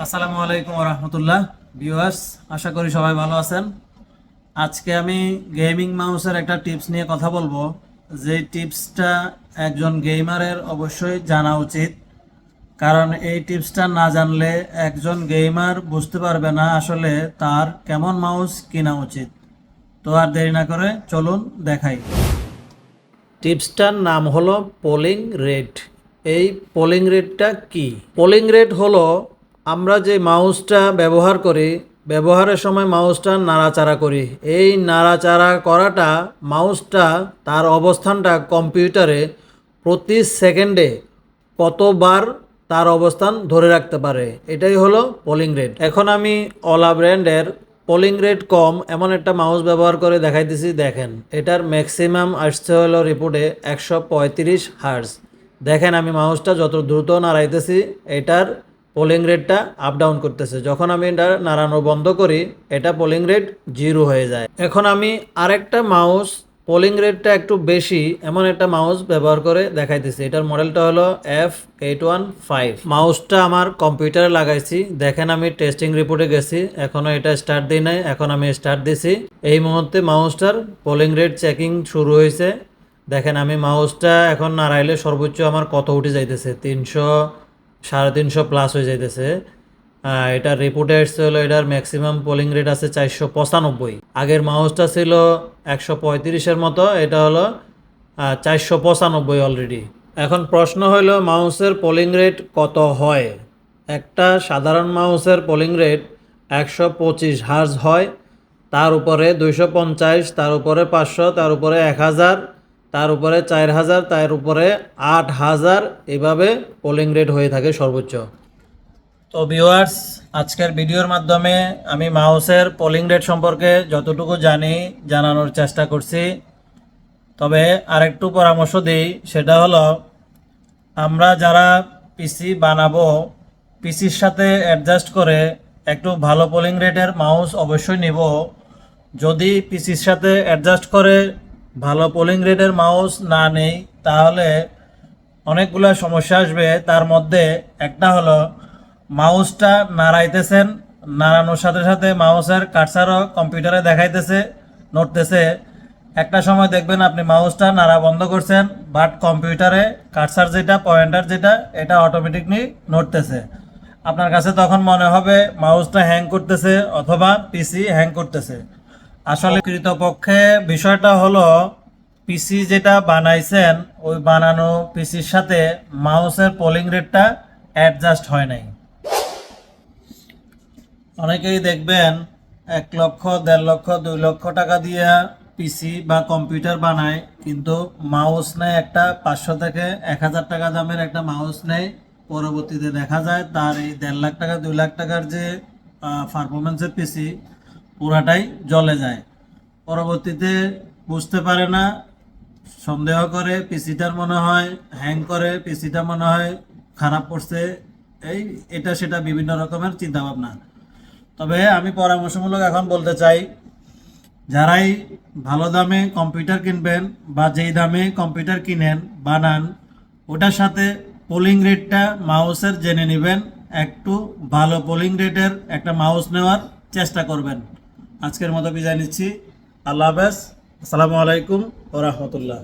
আসসালামু আলাইকুম রহমতুল্লাহ ভিউয়ার্স, আশা করি সবাই ভালো আছেন। আজকে আমি গেমিং মাউসের একটা টিপস নিয়ে কথা বলব। যে টিপসটা একজন গেমারের অবশ্যই জানা উচিত। কারণ এই টিপসটা না জানলে একজন গেমার বুঝতে পারবে না আসলে তার কেমন মাউস কেনা উচিত। তো আর দেরি না করে চলুন দেখাই। টিপসটার নাম হলো পোলিং রেট এই পোলিং রেটটা কি? পোলিং রেট হলো আমরা যে মাউসটা ব্যবহার করি, ব্যবহারের সময় মাউসটা নাড়াচাড়া করি। এই নাড়াচাড়া করাটা মাউসটা তার অবস্থানটা কম্পিউটারে প্রতি সেকেন্ডে কতবার তার অবস্থান ধরে রাখতে পারে। এটাই হলো পোলিং রেট এখন আমি অলা ব্র্যান্ডের পোলিং রেট কম, এমন একটা মাউস ব্যবহার করে দেখাইতেছি, দেখেন। এটার ম্যাক্সিমাম আসছে হলো রিপোর্টে একশো পঁয়ত্রিশ হার্স দেখেন আমি মাউসটা যত দ্রুত নাড়াইতেছি, এটার পোলিং রেটটা আপ ডাউন করতেছে। যখন আমি এটা নাড়ানো বন্ধ করি, এটা পোলিং রেট জিরো হয়ে যায়। এখন আমি আরেকটা মাউস পোলিং রেটটা একটু বেশি, এমন একটা মাউস ব্যবহার করে দেখাইতেছি। এটার মডেলটা হলো এফ এইট ওয়ান ফাইভ মাউসটা আমার কম্পিউটারে লাগাইছি। দেখেন আমি টেস্টিং রিপোর্টে গেছি। এখনও এটা স্টার্ট দিই নাই, এখন আমি স্টার্ট দিছি। এই মুহূর্তে মাউসটার পোলিং রেট চেকিং শুরু হয়েছে। দেখেন আমি মাউসটা এখন নাড়াইলে সর্বোচ্চ আমার কত উঠে যাইতেছে? তিনশো সাড়ে তিনশো প্লাস হয়ে যাইতেছে। এটার রিপোর্টে এসছে হলো, এটার ম্যাক্সিমাম পোলিং রেট আছে চারশো পঁচানব্বই। আগের মাউসটা ছিল একশো পঁয়ত্রিশের মতো, এটা হলো চারশো পঁচানব্বই অলরেডি এখন প্রশ্ন হলো মাউসের পোলিং রেট কত হয়? একটা সাধারণ মাউসের পোলিং রেট একশো পঁচিশ হার্জ হয়, তার উপরে দুইশো পঞ্চাশ, তার উপরে পাঁচশো, তার উপরে এক হাজার তার উপরে চার হাজার, তার উপরে আট হাজার এভাবে পোলিং রেট হয়ে থাকে সর্বোচ্চ। তো ভিউয়ার্স আজকের ভিডিওর মাধ্যমে আমি মাউসের পোলিং রেট সম্পর্কে যতটুকু জানি, জানানোর চেষ্টা করছি। তবে আরেকটু পরামর্শ দিই, সেটা হলো আমরা যারা পিসি বানাবো পিসির সাথে অ্যাডজাস্ট করে একটু ভালো পোলিং রেটের মাউস অবশ্যই নিব। যদি পিসির সাথে অ্যাডজাস্ট করে ভালো পোলিং রেটের মাউস না নেই, তাহলে অনেকগুলো সমস্যা আসবে। তার মধ্যে একটা হলো মাউসটা নাড়াইতেছেন, নাড়ানোর সাথে সাথে মাউসের কাটসারও কম্পিউটারে দেখাইতেছে, নড়তেছে। একটা সময় দেখবেন আপনি মাউসটা নাড়া বন্ধ করছেন বাট কম্পিউটারে কাটসার যেটা পয়েন্টার যেটা, এটা অটোমেটিকলি নড়তেছে। আপনার কাছে তখন মনে হবে মাউসটা হ্যাং করতেছে, অথবা পিসি হ্যাং করতেছে। আসলে কৃতপক্ষে বিষয়টা হলো পিসি যেটা বানাইছেন, ওই বানানো পিসির সাথে মাউসের পোলিং রেটটা অ্যাডজাস্ট হয় নাই। অনেকেই দেখবেন, এক লক্ষ, দেড় লক্ষ, দুই লক্ষ টাকা দিয়ে পিসি বা কম্পিউটার বানায়, কিন্তু মাউস নেয় একটা পাঁচশো থেকে এক হাজার টাকা দামের একটা মাউস নেয়। পরবর্তীতে দেখা যায়, তার এই দেড় লাখ টাকা, দুই লাখ টাকার যে পারফরমেন্সের পিসি পুরাটাই জলে যায়। পরবর্তীতে বুঝতে পারে না, সন্দেহ করে, পিসিটার মনে হয়, হ্যাং করে পিসিটা মনে হয় খারাপ পড়ছে এই, এটা সেটা বিভিন্ন রকমের চিন্তা ভাবনা তবে আমি পরামর্শমূলক এখন বলতে চাই, যারাই ভালো দামে কম্পিউটার কিনবেন বা যেই দামে কম্পিউটার কিনেন, বানান, ওটার সাথে পোলিং রেটটা মাউসের জেনে নেবেন। একটু ভালো পোলিং রেটের একটা মাউস নেওয়ার চেষ্টা করবেন। আজকের মতো বিদায় নিচ্ছি। আল্লাহ হাফেজ। আসসালামু আলাইকুম ও রহমতুল্লাহ।